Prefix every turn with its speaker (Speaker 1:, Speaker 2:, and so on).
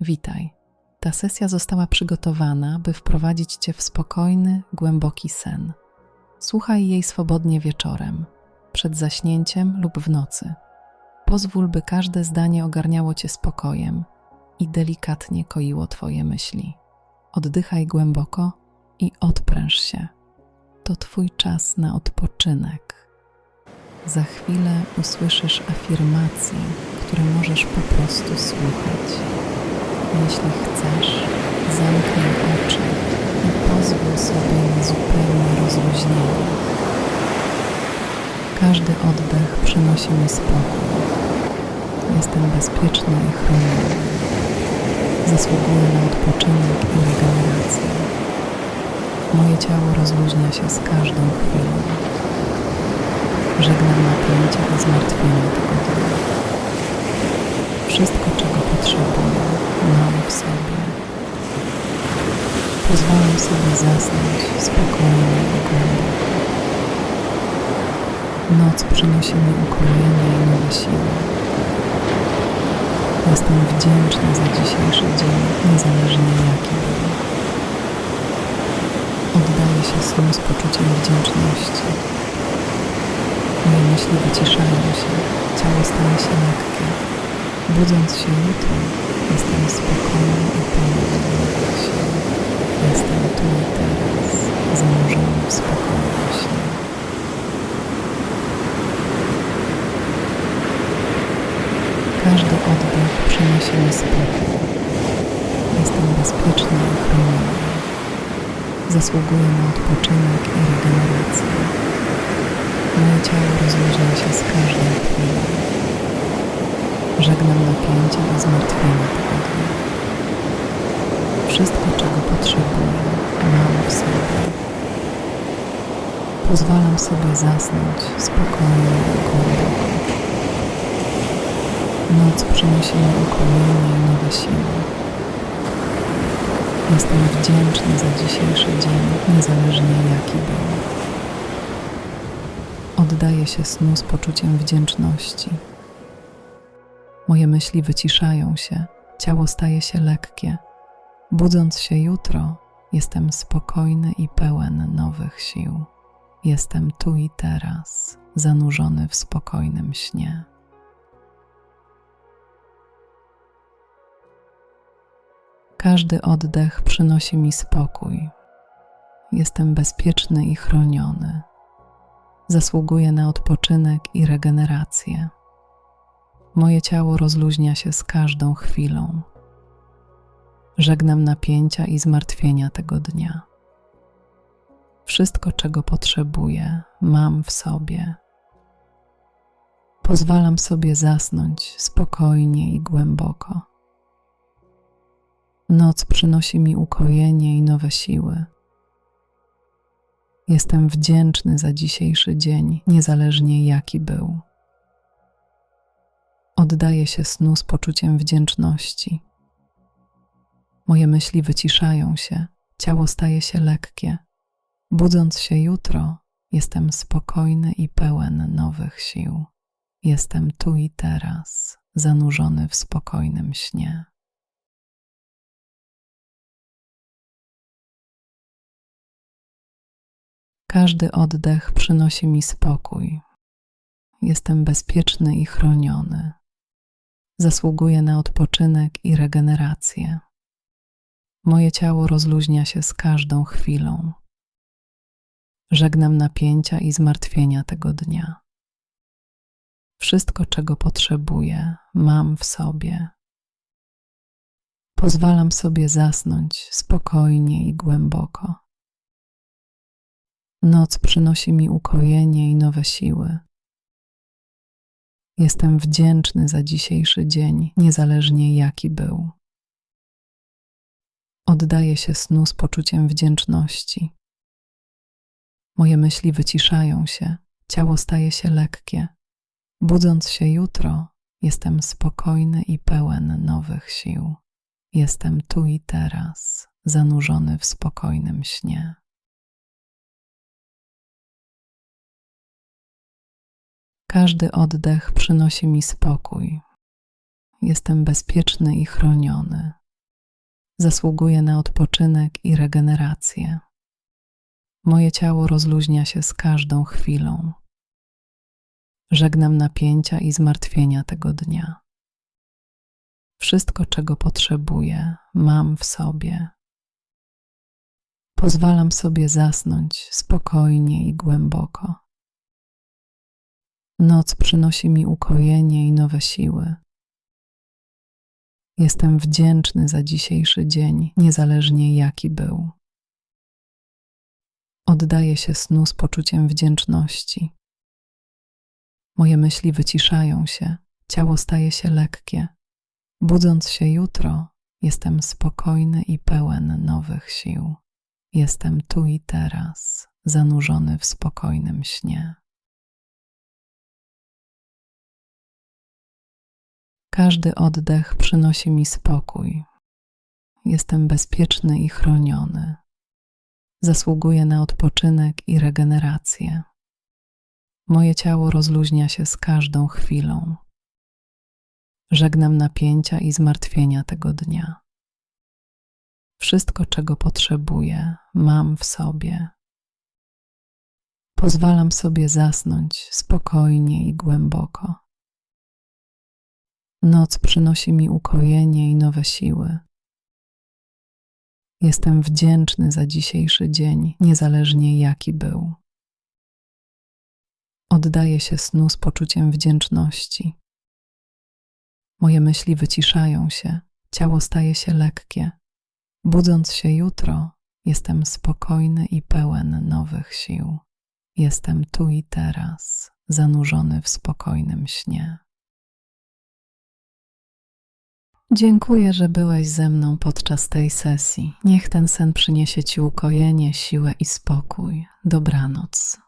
Speaker 1: Witaj. Ta sesja została przygotowana, by wprowadzić Cię w spokojny, głęboki sen. Słuchaj jej swobodnie wieczorem, przed zaśnięciem lub w nocy. Pozwól, by każde zdanie ogarniało Cię spokojem i delikatnie koiło Twoje myśli. Oddychaj głęboko i odpręż się. To Twój czas na odpoczynek. Za chwilę usłyszysz afirmacje, które możesz po prostu słuchać. Jeśli chcesz, zamknij oczy i pozwól sobie na zupełne rozluźnienie. Każdy oddech przynosi mi spokój. Jestem bezpieczny i chroniony. Zasługuję na odpoczynek i regenerację. Moje ciało rozluźnia się z każdą chwilą. Żegnam napięcie i zmartwienie tego dnia. Wszystko, czego potrzebuję, mam w sobie. Pozwalam sobie zasnąć spokojnie i głęboko. Noc przynosi mi ukojenie i nowe siły. Jestem wdzięczny za dzisiejszy dzień, niezależnie jaki był. Oddaję się snu z poczuciem wdzięczności. Moje myśli wyciszają się, ciało staje się lekkie. Budząc się jutro, jestem spokojny i nowych sił. Jestem tu i teraz, zanurzony w spokojnym śnie. Każdy oddech przynosi mi spokój. Jestem bezpieczny i chroniony. Zasługuję na odpoczynek i regenerację. Moje ciało rozluźnia się z każdą chwilą. Żegnam napięcie i zmartwienie tego dnia. Wszystko, czego potrzebuję, mam w sobie. Pozwalam sobie zasnąć spokojnie i głęboko. Noc przynosi mi ukojenie i nowe siły. Jestem wdzięczny za dzisiejszy dzień, niezależnie jaki był. Oddaję się snu z poczuciem wdzięczności. Moje myśli wyciszają się, ciało staje się lekkie. Budząc się jutro, jestem spokojny i pełen nowych sił. Jestem tu i teraz, zanurzony w spokojnym śnie. Każdy oddech przynosi mi spokój. Jestem bezpieczny i chroniony. Zasługuję na odpoczynek i regenerację. Moje ciało rozluźnia się z każdą chwilą. Żegnam napięcia i zmartwienia tego dnia. Wszystko, czego potrzebuję, mam w sobie. Pozwalam sobie zasnąć spokojnie i głęboko. Noc przynosi mi ukojenie i nowe siły. Jestem wdzięczny za dzisiejszy dzień, niezależnie jaki był. Oddaję się snu z poczuciem wdzięczności. Moje myśli wyciszają się, ciało staje się lekkie. Budząc się jutro, jestem spokojny i pełen nowych sił. Jestem tu i teraz, zanurzony w spokojnym śnie. Każdy oddech przynosi mi spokój. Jestem bezpieczny i chroniony. Zasługuję na odpoczynek i regenerację. Moje ciało rozluźnia się z każdą chwilą. Żegnam napięcia i zmartwienia tego dnia. Wszystko, czego potrzebuję, mam w sobie. Pozwalam sobie zasnąć spokojnie i głęboko. Noc przynosi mi ukojenie i nowe siły. Jestem wdzięczny za dzisiejszy dzień, niezależnie jaki był. Oddaję się snu z poczuciem wdzięczności. Moje myśli wyciszają się, ciało staje się lekkie. Budząc się jutro, jestem spokojny i pełen nowych sił. Jestem tu i teraz, zanurzony w spokojnym śnie. Każdy oddech przynosi mi spokój. Jestem bezpieczny i chroniony. Zasługuję na odpoczynek i regenerację. Moje ciało rozluźnia się z każdą chwilą. Żegnam napięcia i zmartwienia tego dnia. Wszystko, czego potrzebuję, mam w sobie. Pozwalam sobie zasnąć spokojnie i głęboko. Noc przynosi mi ukojenie i nowe siły. Jestem wdzięczny za dzisiejszy dzień, niezależnie jaki był. Oddaję się snu z poczuciem wdzięczności. Moje myśli wyciszają się, ciało staje się lekkie. Budząc się jutro, jestem spokojny i pełen nowych sił. Jestem tu i teraz, zanurzony w spokojnym śnie. Każdy oddech przynosi mi spokój. Jestem bezpieczny i chroniony. Zasługuję na odpoczynek i regenerację. Moje ciało rozluźnia się z każdą chwilą. Żegnam napięcia i zmartwienia tego dnia. Wszystko, czego potrzebuję, mam w sobie. Pozwalam sobie zasnąć spokojnie i głęboko. Noc przynosi mi ukojenie i nowe siły. Jestem wdzięczny za dzisiejszy dzień, niezależnie jaki był. Oddaję się snu z poczuciem wdzięczności. Moje myśli wyciszają się, ciało staje się lekkie. Budząc się jutro, jestem spokojny i pełen nowych sił. Jestem tu i teraz, zanurzony w spokojnym śnie. Dziękuję, że byłeś ze mną podczas tej sesji. Niech ten sen przyniesie Ci ukojenie, siłę i spokój. Dobranoc.